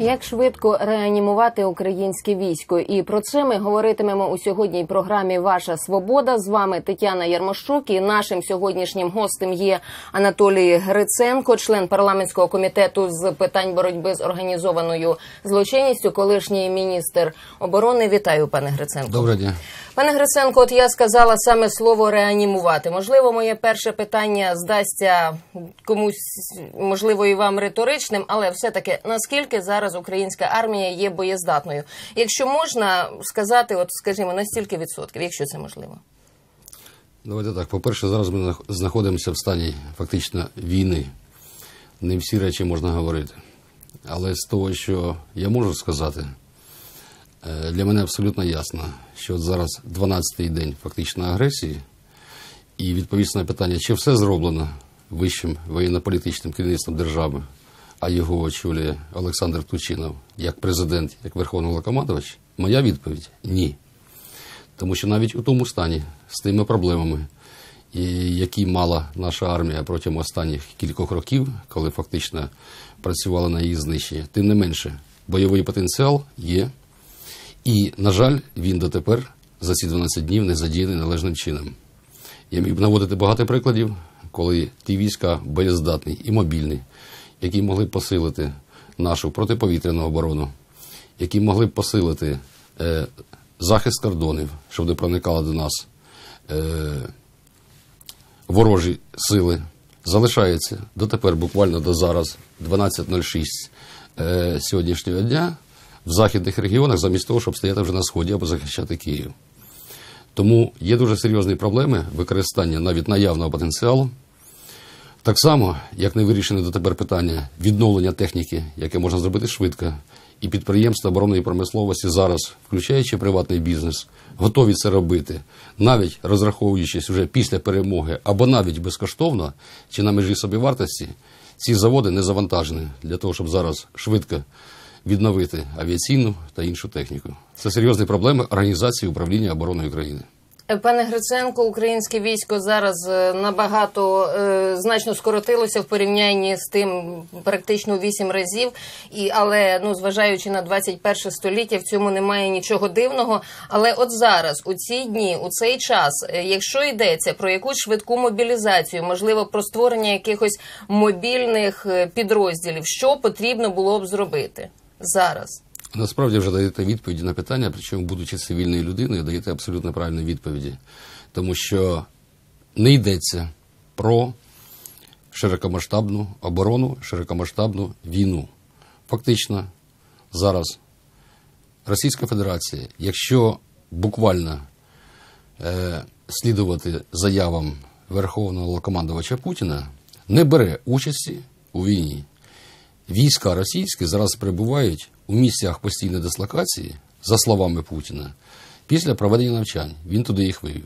Як швидко реанімувати українське військо? І про це ми говоритимемо у сьогодній програмі Ваша Свобода. З вами Тетяна Ярмощук. І нашим сьогоднішнім гостем є Анатолій Гриценко, член парламентського комітету з питань боротьби з організованою злочинністю, колишній міністр оборони. Вітаю, пане Гриценко. Доброго дня. Пане Гриценко, от я сказала саме слово реанімувати. Можливо, моє перше питання здасться комусь, можливо, і вам риторичним, але все-таки наскільки зараз українська армія є боєздатною? Якщо можна сказати, от скажімо, на стільки відсотків, якщо це можливо. Давайте так. По-перше, зараз ми знаходимося в стані фактично війни. Не всі речі можна говорити. Але з того, що я можу сказати, для мене абсолютно ясно, що зараз 12-й день фактично агресії, і відповісти на питання, чи все зроблено вищим воєнно-політичним керівництвом держави, а його очолює Олександр Тучинов як президент, як верховний головнокомандувач, моя відповідь ні. Тому що навіть у тому стані з тими проблемами, які мала наша армія протягом останніх кількох років, коли фактично працювала на її знищення, тим не менше, бойовий потенціал є. І, на жаль, він дотепер за ці 12 днів не задіяний належним чином. Я міг б наводити багато прикладів, коли ті війська боєздатні і мобільні, які могли б посилити нашу протиповітряну оборону, які могли б посилити е, захист кордонів, щоб не проникали до нас е, ворожі сили, залишається дотепер, буквально до зараз, 12.06 е, сьогоднішнього дня, в західних регіонах, замість того, щоб стояти вже на сході або захищати Київ. Тому є дуже серйозні проблеми використання навіть наявного потенціалу. Так само, як не вирішене дотепер питання відновлення техніки, яке можна зробити швидко, і підприємства оборонної промисловості зараз, включаючи приватний бізнес, готові це робити, навіть розраховуючись вже після перемоги, або навіть безкоштовно, чи на межі собівартості, ці заводи не завантажені для того, щоб зараз швидко відновити авіаційну та іншу техніку. Це серйозні проблеми організації управління обороною країни. Е, Пане Гриценко, українське військо зараз е, набагато е, значно скоротилося в порівнянні з тим практично вісім разів. І але ну зважаючи на 21 століття, в цьому немає нічого дивного. Але от зараз, у ці дні, у цей час, якщо йдеться про якусь швидку мобілізацію, можливо, про створення якихось мобільних підрозділів, що потрібно було б зробити зараз? Насправді вже даєте відповіді на питання, причому, будучи цивільною людиною, даєте абсолютно правильні відповіді. Тому що не йдеться про широкомасштабну оборону, широкомасштабну війну. Фактично, зараз Російська Федерація, якщо буквально е, слідувати заявам Верховного командувача Путіна, не бере участі у війні. Війська російські зараз перебувають у місцях постійної дислокації, за словами Путіна, після проведення навчань. Він туди їх вивів.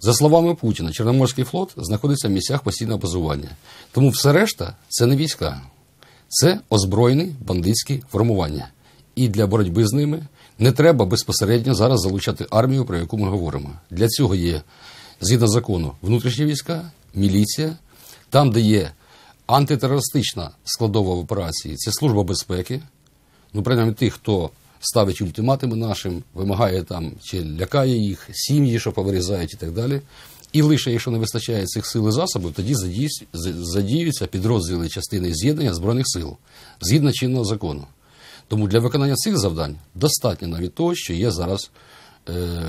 За словами Путіна, Чорноморський флот знаходиться в місцях постійного базування. Тому все решта це не війська, це озброєні бандитські формування. І для боротьби з ними не треба безпосередньо зараз залучати армію, про яку ми говоримо. Для цього є, згідно закону, внутрішні війська, міліція, там, де є антитерористична складова в операції, це служба безпеки. Ну, принаймні тих, хто ставить ультиматуми нашим, вимагає там чи лякає їх, сім'ї, що повирізають і так далі. І лише якщо не вистачає цих сил і засобів, тоді задіюсь- з- задіюються підрозділи частини з'єднання Збройних сил згідно чинного закону. Тому для виконання цих завдань достатньо навіть того, що є зараз е,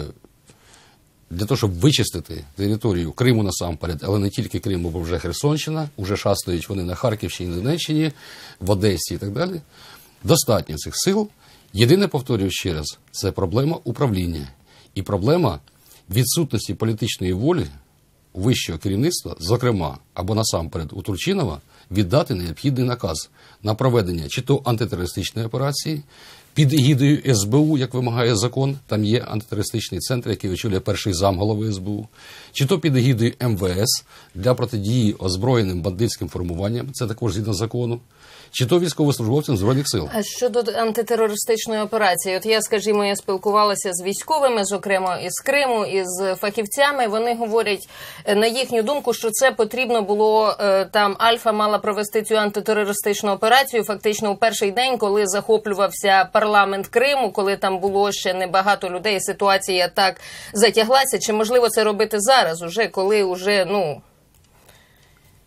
для того, щоб вичистити територію Криму насамперед, але не тільки Криму, бо вже Херсонщина, вже шастають вони на Харківщині, Донеччині, в Одесі і так далі. Достатньо цих сил. Єдине, повторюю ще раз, це проблема управління і проблема відсутності політичної волі вищого керівництва, зокрема, або насамперед у Турчинова, віддати необхідний наказ на проведення чи то антитерористичної операції, Під егідою СБУ, як вимагає закон, там є антитерористичний центр, який очолює перший зам голови СБУ, чи то під егідою МВС для протидії озброєним бандитським формуванням, це також згідно закону, чи то військовослужбовцям Збройних сил. А щодо антитерористичної операції, от я, скажімо, я спілкувалася з військовими, зокрема із Криму, із фахівцями. Вони говорять е, на їхню думку, що це потрібно було е, там. Альфа мала провести цю антитерористичну операцію. Фактично у перший день, коли захоплювався парламент Криму, коли там було ще небагато людей. Ситуація так затяглася. Чи можливо це робити зараз, уже коли уже ну.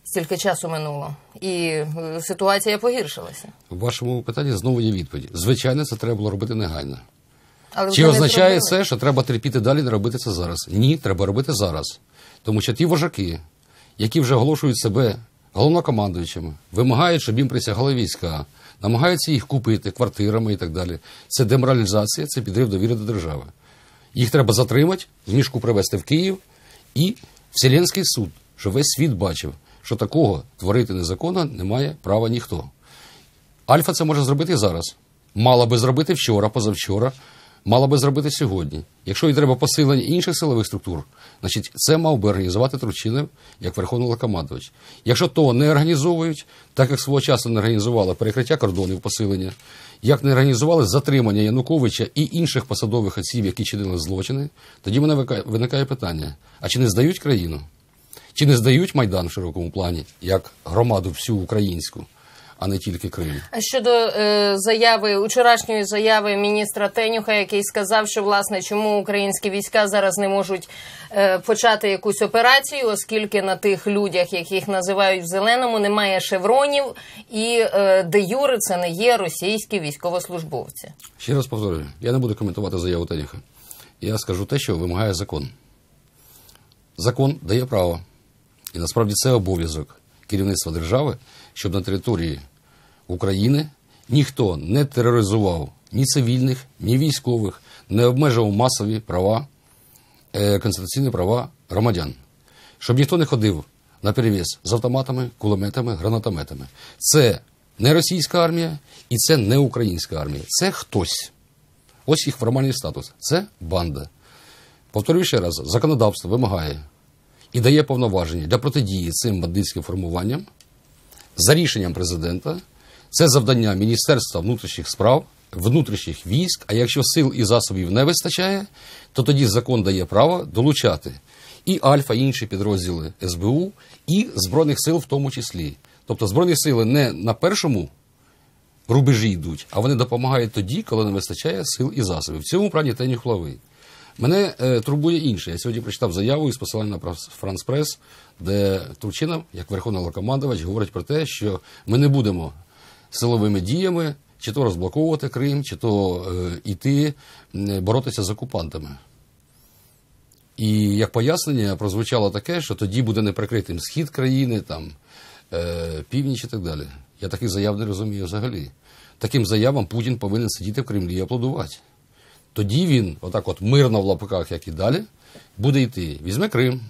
Стільки часу минуло, і е, ситуація погіршилася. В вашому питанні знову є відповідь. Звичайно, це треба було робити негайно. Але Чи означає це, що треба терпіти далі, не робити це зараз? Ні, треба робити зараз. Тому що ті вожаки, які вже оголошують себе головнокомандуючими, вимагають, щоб їм присягали війська, намагаються їх купити квартирами і так далі. Це деморалізація, це підрив довіри до держави. Їх треба затримати, в мішку привезти в Київ і Вселенський суд, що весь світ бачив, що такого творити незаконно не має права ніхто. Альфа це може зробити зараз. Мала би зробити вчора, позавчора, мала би зробити сьогодні. Якщо їй треба посилення інших силових структур, значить це мав би організувати Тручинов як Верховний Локомандувач. Якщо того не організовують, так як свого часу не організували перекриття кордонів посилення, як не організували затримання Януковича і інших посадових осіб, які чинили злочини, тоді мене виникає питання: а чи не здають країну? Чи не здають Майдан в широкому плані як громаду всю українську, а не тільки Крим? А щодо е, заяви учорашньої заяви міністра Тенюха, який сказав, що власне чому українські війська зараз не можуть е, почати якусь операцію, оскільки на тих людях, яких називають в зеленому, немає шевронів, і е, де юри це не є російські військовослужбовці. Ще раз повторюю, я не буду коментувати заяву Теніха. Я скажу те, що вимагає закон. Закон дає право. І насправді це обов'язок керівництва держави, щоб на території України ніхто не тероризував ні цивільних, ні військових, не обмежував масові права, е, конституційні права громадян. Щоб ніхто не ходив на перевіз з автоматами, кулеметами, гранатометами. Це не російська армія і це не українська армія. Це хтось. Ось їх формальний статус. Це банда. Повторюю ще раз: законодавство вимагає і дає повноваження для протидії цим бандитським формуванням за рішенням президента. Це завдання Міністерства внутрішніх справ, внутрішніх військ. А якщо сил і засобів не вистачає, то тоді закон дає право долучати і Альфа, і інші підрозділи СБУ, і Збройних сил в тому числі. Тобто Збройні сили не на першому рубежі йдуть, а вони допомагають тоді, коли не вистачає сил і засобів. В цьому плані Тенюх правий. Мене е, турбує інше. Я сьогодні прочитав заяву із посилання на Прас- Франс Прес, де Турчинов, як верховний локомандувач, говорить про те, що ми не будемо силовими діями чи то розблоковувати Крим, чи то е, іти боротися з окупантами. І як пояснення прозвучало таке, що тоді буде неприкритим схід країни, там, е, північ і так далі. Я таких заяв не розумію взагалі. Таким заявам Путін повинен сидіти в Кремлі і аплодувати. Тоді він, отак от мирно в лапках, як і далі, буде йти. Візьме Крим,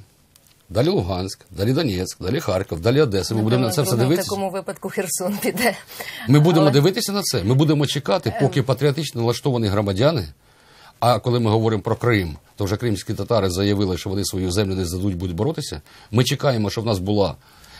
далі Луганськ, далі Донецьк, далі Харків, далі Одеса. Ми будемо на це все дивитися. В такому випадку Херсон піде. Ми будемо Але- дивитися на це. Ми будемо чекати, поки патріотично налаштовані громадяни. А коли ми говоримо про Крим, то вже кримські татари заявили, що вони свою землю не здадуть, будуть боротися. Ми чекаємо, щоб в нас була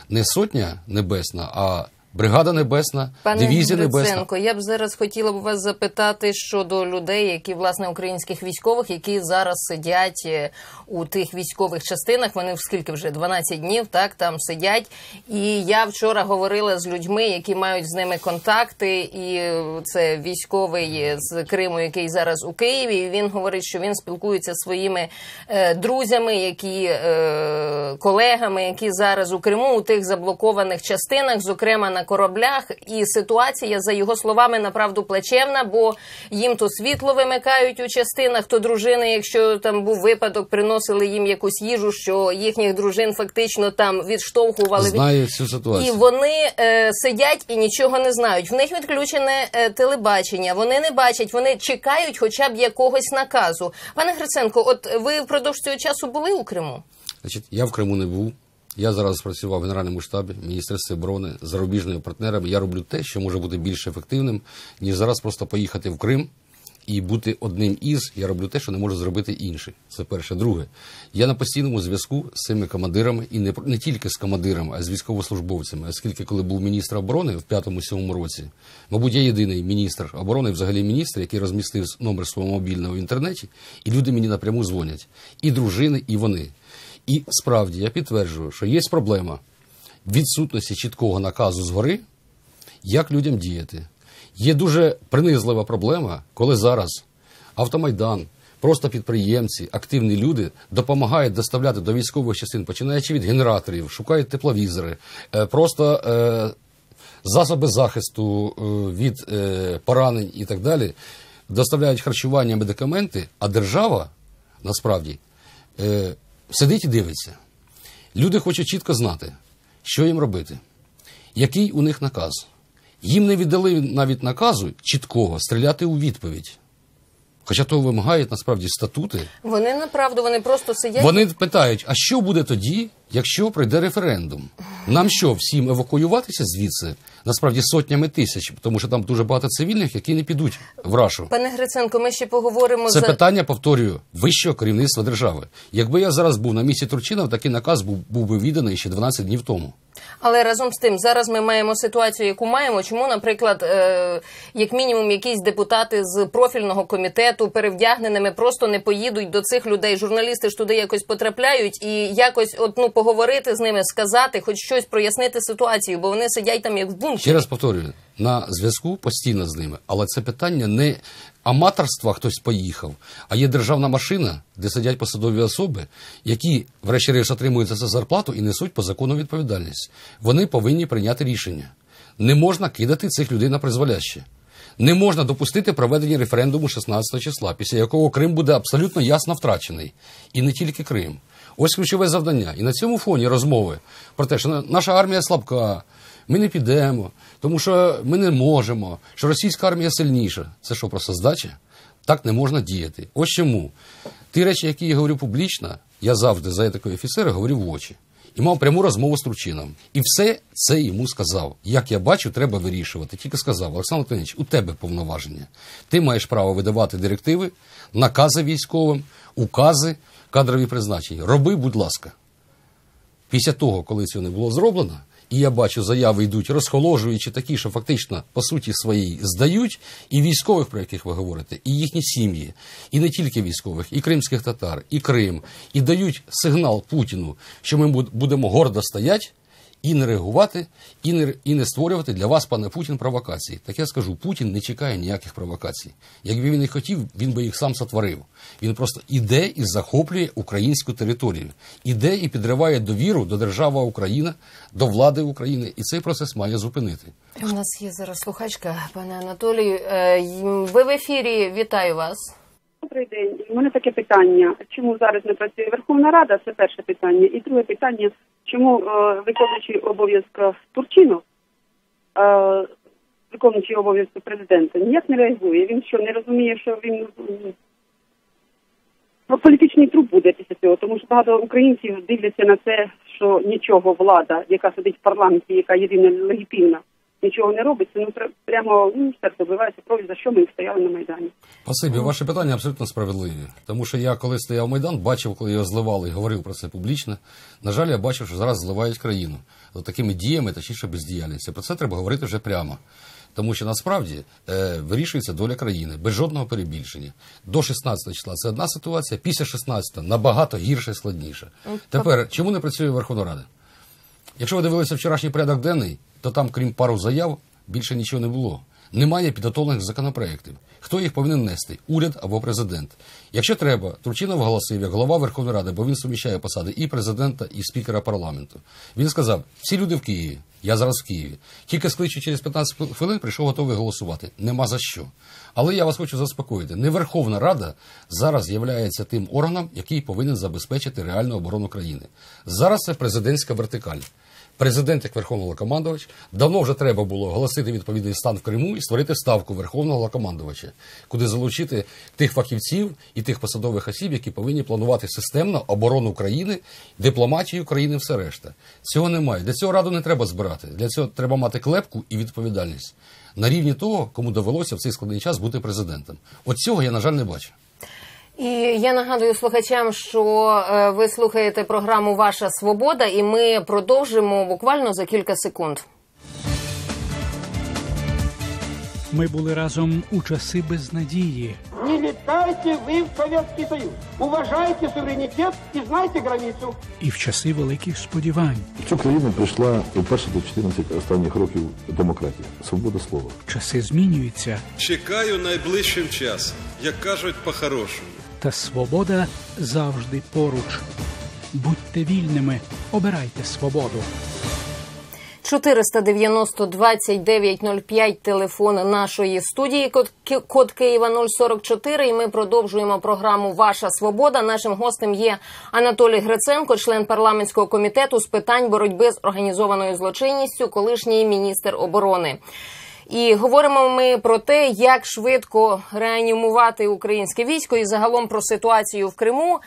не сотня небесна, а бригада небесна, Пане дивізія небесна. Я б зараз хотіла б вас запитати щодо людей, які власне українських військових, які зараз сидять е, у тих військових частинах. Вони скільки вже 12 днів, так там сидять. І я вчора говорила з людьми, які мають з ними контакти. І е, це військовий з Криму, який зараз у Києві. І він говорить, що він спілкується зі своїми е, друзями, які е, колегами, які зараз у Криму у тих заблокованих частинах, зокрема на кораблях. І ситуація, за його словами, направду плачевна, бо їм то світло вимикають у частинах, то дружини, якщо там був випадок, приносили їм якусь їжу, що їхніх дружин фактично там відштовхували від Знаю цю і вони е, сидять і нічого не знають. В них відключене е, телебачення. Вони не бачать, вони чекають хоча б якогось наказу. Пане Гриценко, от ви впродовж цього часу були у Криму? Значить, я в Криму не був. Я зараз працював в Генеральному штабі, Міністерстві оборони зарубіжними партнерами. Я роблю те, що може бути більш ефективним, ніж зараз просто поїхати в Крим і бути одним із. Я роблю те, що не може зробити інший. Це перше. Друге, я на постійному зв'язку з цими командирами, і не, не тільки з командирами, а з військовослужбовцями. Оскільки, коли був міністр оборони в 5-7 році, мабуть, я єдиний міністр оборони, взагалі міністр, який розмістив номер свого мобільного в інтернеті, і люди мені напряму дзвонять. І дружини, і вони. І справді я підтверджую, що є проблема відсутності чіткого наказу згори, як людям діяти. Є дуже принизлива проблема, коли зараз автомайдан, просто підприємці, активні люди допомагають доставляти до військових частин, починаючи від генераторів, шукають тепловізори, е, просто е, засоби захисту е, від поранень і так далі, доставляють харчування, медикаменти, а держава насправді сидить і дивиться. Люди хочуть чітко знати, що їм робити, який у них наказ. Їм не віддали навіть наказу чіткого стріляти у відповідь. Хоча того вимагають насправді статути. Вони направду, вони просто сидять. Вони питають: а що буде тоді, якщо пройде референдум? Нам що, всім евакуюватися звідси? Насправді сотнями тисяч, тому що там дуже багато цивільних, які не підуть в рашу. Пане Гриценко, ми ще поговоримо Це за питання, повторюю, вищого керівництва держави. Якби я зараз був на місці Турчинова, такий наказ був, був би відданий ще 12 днів тому. Але разом з тим, зараз ми маємо ситуацію, яку маємо. Чому, наприклад, е, як мінімум, якісь депутати з профільного комітету перевдягненими просто не поїдуть до цих людей. Журналісти ж туди якось потрапляють і якось от, ну, поговорити з ними, сказати, хоч щось прояснити ситуацію, бо вони сидять там як в бункері. Ще раз повторюю, на зв'язку постійно з ними, але це питання не аматорства хтось поїхав, а є державна машина, де сидять посадові особи, які, врешті-решт, отримують за це зарплату і несуть по закону відповідальність. Вони повинні прийняти рішення. Не можна кидати цих людей на призволяще. Не можна допустити проведення референдуму 16 числа, після якого Крим буде абсолютно ясно втрачений. І не тільки Крим. Ось ключове завдання. І на цьому фоні розмови про те, що наша армія слабка, ми не підемо, тому що ми не можемо, що російська армія сильніша. Це що, просто здача? Так не можна діяти. Ось чому. Ті речі, які я говорю публічно, я завжди за такої офіцера говорю в очі. І мав пряму розмову з Турчином. І все це йому сказав. Як я бачу, треба вирішувати. Тільки сказав, Олександр Леонідович, у тебе повноваження. Ти маєш право видавати директиви, накази військовим, укази, кадрові призначення. Роби, будь ласка. Після того, коли цього не було зроблено, і я бачу, заяви йдуть розхоложуючи такі, що фактично по суті своїй здають, і військових, про яких ви говорите, і їхні сім'ї, і не тільки військових, і кримських татар, і Крим, і дають сигнал Путіну, що ми буд- будемо гордо стояти і не реагувати, і не, і не створювати для вас, пане Путін, провокації. Так я скажу, Путін не чекає ніяких провокацій. Якби він і хотів, він би їх сам сотворив. Він просто іде і захоплює українську територію, іде і підриває довіру до держави Україна, до влади України, і цей процес має зупинити. У нас є зараз слухачка, пане Анатолію. Е, ви в ефірі. Вітаю вас. Добрий день. У мене таке питання. Чому зараз не працює Верховна Рада? Це перше питання. І друге питання, чому е, виконуючий обов'язки Турчинов, е, виконуючий обов'язки президента, ніяк не реагує. Він що, не розуміє, що він політичний труп буде після цього, тому що багато українців дивляться на це, що нічого влада, яка сидить в парламенті, яка єдина легітимна, нічого не робиться. Ну пр- прямо ну, серце вбивається крові, за що ми стояли на майдані. Спасибі, ваші питання абсолютно справедливі. Тому що я, коли стояв Майдан, бачив, коли його зливали і говорив про це публічно. На жаль, я бачив, що зараз зливають країну. От такими діями, точніше бездіяльністю. Про це треба говорити вже прямо. Тому що насправді е, вирішується доля країни без жодного перебільшення. До 16 числа це одна ситуація, після 16 набагато гірше і складніше. Тепер, чому не працює Верховна Рада? Якщо ви дивилися вчорашній порядок денний, то там, крім пару заяв, більше нічого не було. Немає підготовлених законопроєктів. Хто їх повинен нести? Уряд або президент. Якщо треба, Турчинов оголосив як голова Верховної Ради, бо він суміщає посади і президента, і спікера парламенту. Він сказав: всі люди в Києві, я зараз в Києві. Тільки скличу через 15 хвилин, прийшов готовий голосувати. Нема за що. Але я вас хочу заспокоїти. Не Верховна Рада зараз є тим органом, який повинен забезпечити реальну оборону країни. Зараз це президентська вертикаль. Президент як верховний Головнокомандувач, давно вже треба було оголосити відповідний стан в Криму і створити ставку верховного Головнокомандувача, куди залучити тих фахівців і тих посадових осіб, які повинні планувати системно оборону країни, дипломатію країни, все решта. Цього немає. Для цього раду не треба збирати. Для цього треба мати клепку і відповідальність на рівні того, кому довелося в цей складний час бути президентом. От цього я, на жаль, не бачу. І я нагадую слухачам, що е, ви слухаєте програму Ваша Свобода, і ми продовжимо буквально за кілька секунд. Ми були разом у часи безнадії. Не летайте вы в Советский Союз. Уважайте суверенитет и знайте границу. І в часи великих сподівань, В цю країну прийшла вперше до 14 останніх років демократія, свобода слова. часи змінюються, Чекаю найближчим часом, як кажуть по-хорошому. Та свобода завжди поруч. Будьте вільними, обирайте свободу. 490 2905 телефон нашої студії, код, код Києва 044. І ми продовжуємо програму Ваша Свобода. Нашим гостем є Анатолій Гриценко, член парламентського комітету з питань боротьби з організованою злочинністю, колишній міністр оборони. І говоримо ми про те, як швидко реанімувати українське військо і загалом про ситуацію в Криму.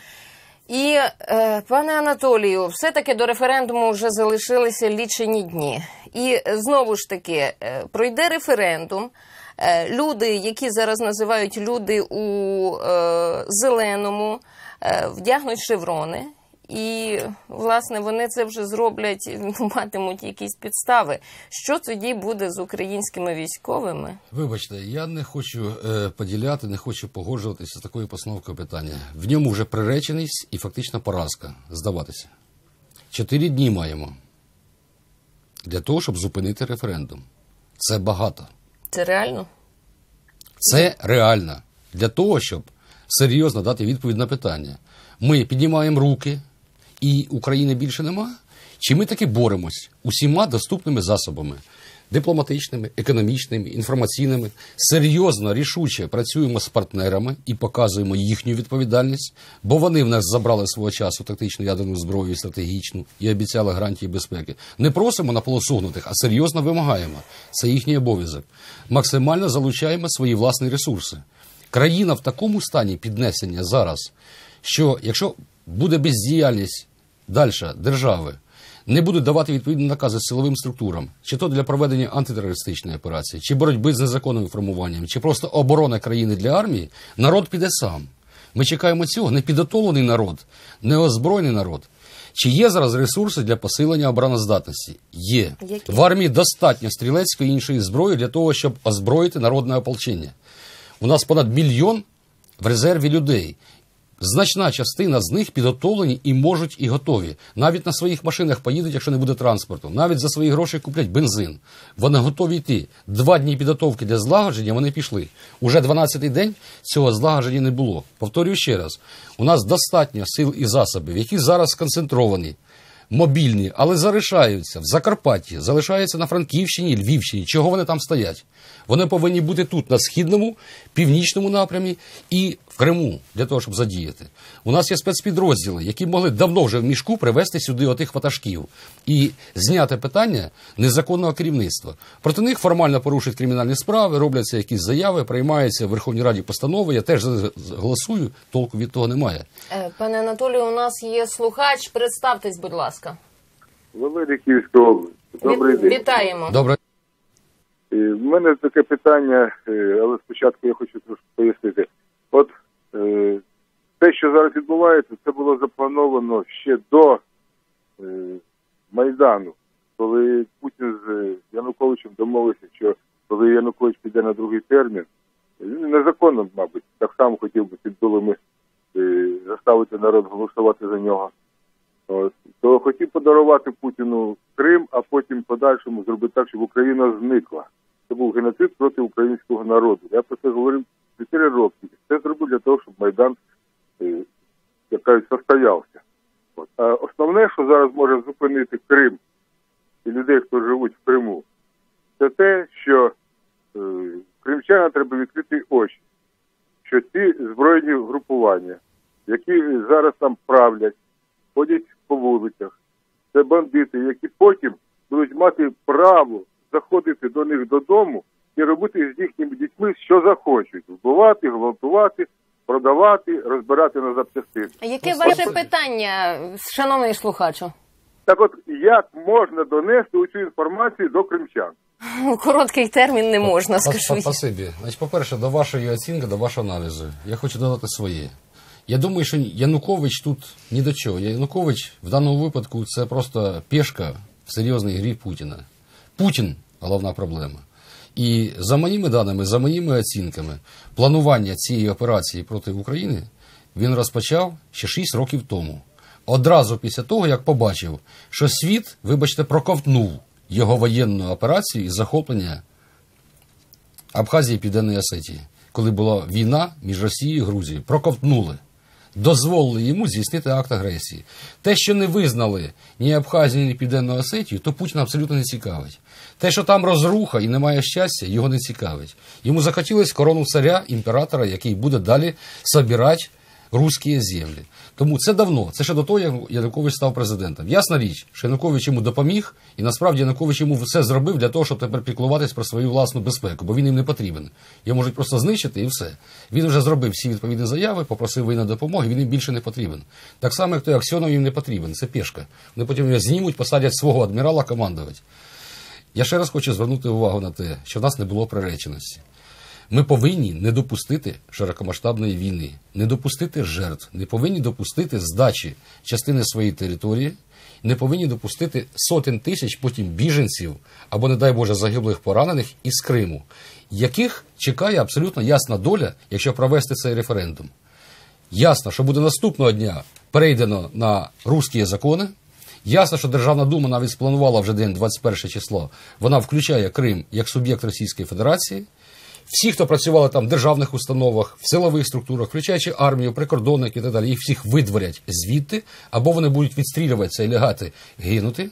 І, е, пане Анатолію, все-таки до референдуму вже залишилися лічені дні. І знову ж таки, е, пройде референдум. Е, люди, які зараз називають люди у е, зеленому, е, вдягнуть шеврони. І, власне, вони це вже зроблять, матимуть якісь підстави. Що тоді буде з українськими військовими? Вибачте, я не хочу е, поділяти, не хочу погоджуватися з такою постановкою питання. В ньому вже приреченість і фактично поразка здаватися. Чотири дні маємо для того, щоб зупинити референдум. Це багато. Це реально? Це реально для того, щоб серйозно дати відповідь на питання. Ми піднімаємо руки, і України більше нема? Чи ми таки боремось усіма доступними засобами? Дипломатичними, економічними, інформаційними, серйозно, рішуче працюємо з партнерами і показуємо їхню відповідальність, бо вони в нас забрали свого часу тактичну ядерну зброю стратегічну і обіцяли гарантії безпеки. Не просимо на полосогнутих, а серйозно вимагаємо. Це їхній обов'язок. Максимально залучаємо свої власні ресурси. Країна в такому стані піднесення зараз, що якщо буде бездіяльність далі держави, не будуть давати відповідні накази силовим структурам, чи то для проведення антитерористичної операції, чи боротьби з незаконним формуванням, чи просто оборона країни для армії, народ піде сам. Ми чекаємо цього. Непідготовлений народ, неозброєний народ. Чи є зараз ресурси для посилення обороноздатності? Є. Які? В армії достатньо стрілецької і іншої зброї для того, щоб озброїти народне ополчення. У нас понад мільйон в резерві людей. Значна частина з них підготовлені і можуть і готові. Навіть на своїх машинах поїдуть, якщо не буде транспорту. Навіть за свої гроші куплять бензин. Вони готові йти. Два дні підготовки для злагодження вони пішли. Уже 12-й день цього злагодження не було. Повторюю ще раз: у нас достатньо сил і засобів, які зараз сконцентровані мобільні, але залишаються в Закарпатті, залишаються на Франківщині, Львівщині. Чого вони там стоять? Вони повинні бути тут, на східному, північному напрямі і в Криму, для того, щоб задіяти. У нас є спецпідрозділи, які могли давно вже в мішку привезти сюди отих ватажків і зняти питання незаконного керівництва. Проти них формально порушують кримінальні справи, робляться якісь заяви, приймаються в Верховній Раді постанови. Я теж голосую, толку від того немає. Е, Пане Анатолію, у нас є слухач. Представтесь, будь ласка. Володя Київська область. Добрий день. Вітаємо. Добре. Е, В мене таке питання, е, але спочатку я хочу трошки пояснити. От е, те, що зараз відбувається, це було заплановано ще до е, Майдану, коли Путін з е, Януковичем домовився, що коли Янукович піде на другий термін, він незаконно, мабуть, так само хотів би під дулами е, заставити народ голосувати за нього. То хотів подарувати Путіну Крим, а потім подальшому зробити так, щоб Україна зникла. Це був геноцид проти українського народу. Я про це говорив 4 роки. Це зробив для того, щоб Майдан, е, як кажуть, состоявся. От. А основне, що зараз може зупинити Крим і людей, хто живуть в Криму, це те, що е, кримчанам треба відкрити очі, що ці збройні групування, які зараз там правлять, ходять по вулицях, це бандити, які потім будуть мати право заходити до них додому і робити з їхніми дітьми, що захочуть: вбивати, гвалтувати, продавати, розбирати на запчастини. Яке ваше питання, шановний слухачу? Так от як можна донести цю інформацію до кримчан? У короткий термін не можна, скажу. Спасибі. Значить, по-перше, до вашої оцінки, до вашого аналізу. Я хочу додати своє. Я думаю, що Янукович тут ні до чого. Янукович в даному випадку це просто пішка в серйозній грі Путіна. Путін головна проблема. І за моїми даними, за моїми оцінками, планування цієї операції проти України він розпочав ще 6 років тому. Одразу після того, як побачив, що світ, вибачте, проковтнув його воєнну операцію із захоплення Абхазії і Південної Осетії, коли була війна між Росією і Грузією, проковтнули, дозволили йому здійснити акт агресії. Те, що не визнали ні Абхазію, ні Південну Осетію, то Путіна абсолютно не цікавить. Те, що там розруха і немає щастя, його не цікавить. Йому захотілося корону царя, імператора, який буде далі собирати руські землі. Тому це давно, це ще до того, як Янукович став президентом. Ясна річ, що Янукович йому допоміг, і насправді Янукович йому все зробив для того, щоб тепер піклуватись про свою власну безпеку, бо він їм не потрібен. Його можуть просто знищити і все. Він вже зробив всі відповідні заяви, попросив воєнної допомоги, він їм більше не потрібен. Так само, як той Аксьонов їм не потрібен, це пішка. Вони потім його знімуть, посадять свого адмірала командувати. Я ще раз хочу звернути увагу на те, що в нас не було приреченості. Ми повинні не допустити широкомасштабної війни, не допустити жертв, не повинні допустити здачі частини своєї території, не повинні допустити сотень тисяч потім біженців або, не дай Боже, загиблих поранених із Криму, яких чекає абсолютно ясна доля, якщо провести цей референдум. Ясно, що буде наступного дня перейдено на русські закони. Ясно, що Державна дума навіть спланувала вже день 21 число. Вона включає Крим як суб'єкт Російської Федерації. Всі, хто працювали там в державних установах, в силових структурах, включаючи армію, прикордонники і так далі, їх всіх видворять звідти, або вони будуть відстрілюватися і лягати гинути.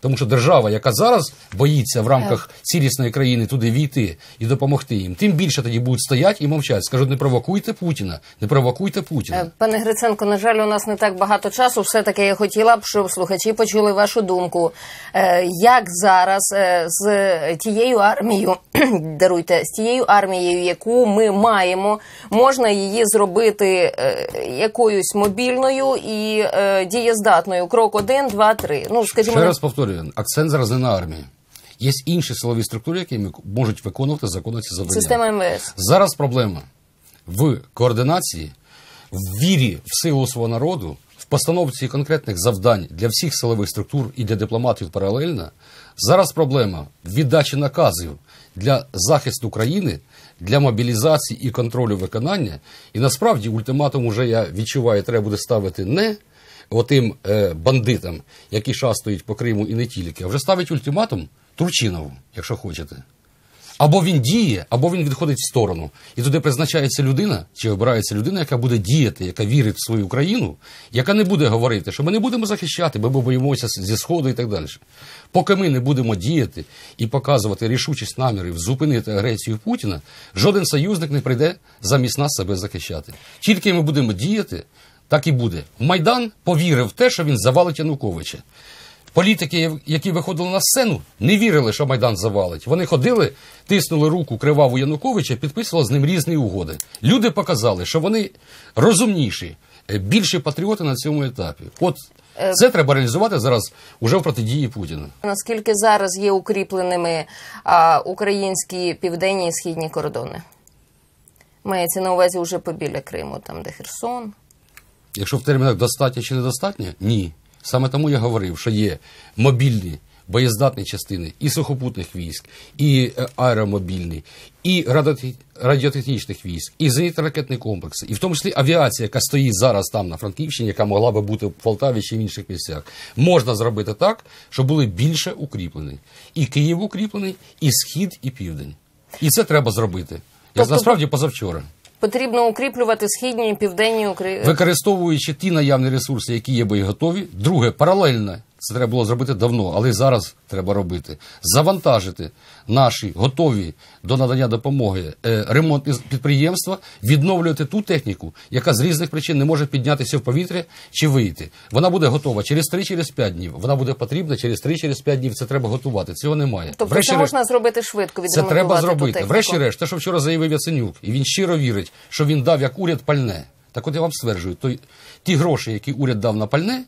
Тому що держава, яка зараз боїться в рамках цілісної країни туди війти і допомогти їм, тим більше тоді будуть стояти і мовчати. Скажуть, не провокуйте Путіна, не провокуйте Путіна. Е, Пане Гриценко, на жаль, у нас не так багато часу. Все-таки я хотіла б, щоб слухачі почули вашу думку. Е, Як зараз е, з тією армією, даруйте, з тією армією, яку ми маємо, можна її зробити якоюсь мобільною і дієздатною? Крок один, два, три. Ну, скажімо, Ще раз повторюю, акцент зараз не на армії. Є інші силові структури, які можуть виконувати законно ці завдання. система МВС. Зараз проблема в координації, в вірі в силу свого народу, в постановці конкретних завдань для всіх силових структур і для дипломатів паралельно. Зараз проблема в віддачі наказів для захисту країни, для мобілізації і контролю виконання. І насправді ультиматум уже я відчуваю, треба буде ставити не отим е, бандитам, які шастають по Криму і не тільки, вже ставить ультиматум Турчинову, якщо хочете. Або він діє, або він відходить в сторону. І туди призначається людина, чи обирається людина, яка буде діяти, яка вірить в свою країну, яка не буде говорити, що ми не будемо захищати, бо ми боїмося зі сходу і так далі. Поки ми не будемо діяти і показувати рішучість намірів зупинити агресію Путіна, жоден союзник не прийде замість нас себе захищати. Тільки ми будемо діяти, так і буде. Майдан повірив в те, що він завалить Януковича. Політики, які виходили на сцену, не вірили, що Майдан завалить. Вони ходили, тиснули руку криваву Януковича, підписували з ним різні угоди. Люди показали, що вони розумніші, е, більші патріоти на цьому етапі. От це треба реалізувати зараз уже в протидії Путіна. Наскільки зараз є укріпленими а, українські південні і східні кордони? Мається на увазі вже побіля Криму, там де Херсон. Якщо в термінах достатньо чи недостатньо, ні. Саме тому я говорив, що є мобільні боєздатні частини і сухопутних військ, і е, аеромобільні, і радіотех- радіотехнічних військ, і зенітно-ракетні комплекси, і в тому числі авіація, яка стоїть зараз там на Франківщині, яка могла би бути в Полтаві чи в інших місцях, можна зробити так, щоб були більше укріплені. І Київ укріплений, і схід, і південь. І це треба зробити. Я Тобто- насправді позавчора. Потрібно укріплювати східні і південні України, використовуючи ті наявні ресурси, які є боєготові. Друге, паралельно Це треба було зробити давно, але й зараз треба робити. Завантажити наші готові до надання допомоги е, ремонтні підприємства, відновлювати ту техніку, яка з різних причин не може піднятися в повітря чи вийти. Вона буде готова через 3 через 5 днів. Вона буде потрібна через 3 через 5 днів. Це треба готувати. Цього немає. Тобто це Врешті-решт, можна зробити швидко, це треба зробити. Врешті-решт, те, що вчора заявив Яценюк, і він щиро вірить, що він дав як уряд пальне. Так от я вам стверджую, той, ті гроші, які уряд дав на пальне,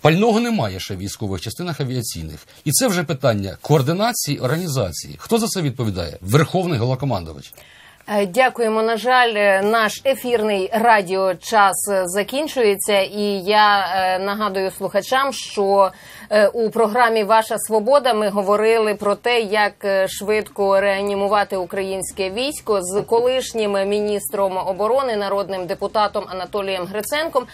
пального немає ще в військових частинах авіаційних. І це вже питання координації, організації. Хто за це відповідає? Верховний головнокомандувач. Е, Дякуємо. На жаль, е, наш ефірний радіочас е, закінчується, і я нагадую слухачам, що у програмі Ваша свобода ми говорили про те, як швидко реанімувати українське військо з колишнім міністром оборони, народним депутатом Анатолієм Гриценком.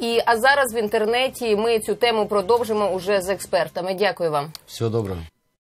І а зараз в інтернеті ми цю тему продовжимо уже з експертами. Дякую вам. Всього доброго.